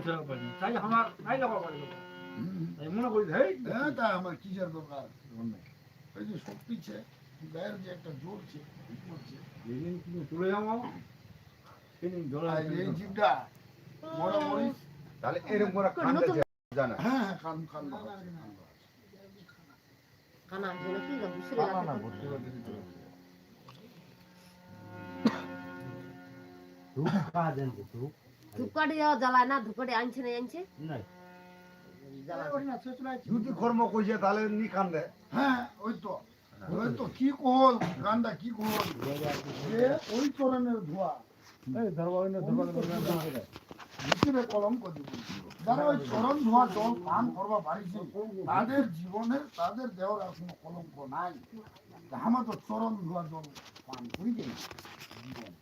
ছেড়ে পারি তাই আমার নাই লাগা পারি। তাই মনে করি হেই! হ্যাঁ তা আমার কিসের দরকার? এই যে শক্তিছে গায়ের যে একটা জোর ছে। যেদিন তুমি তুলে যাও সেদিন আর এই জিভটা বড় মরিচ তাহলে এরকম করে কান্দে জানা? হ্যাঁ হ্যাঁ কান বাবা। কানা জন্য কি? গো বুসরে ধূপকাঠি। জ্বালায় না ধূপকাঠি আনছে না আনছে? যদি কর্ম কইছে তাহলে নি কান্দে। হ্যাঁ ওই তো। ওই তো কি কোহল গানটা কি কোহল ওই চরণের ধোয়া। এই দরবার না দরবার ভিতরে কলঙ্ক দিব। যারা ওই চরণ ধোয়া জল পান করবা পারিছে তাদের জীবনের তাদের দেহর আর কোনো কলঙ্ক নাই। আমার তো চরণ ধোয়া জল পান করি জীবন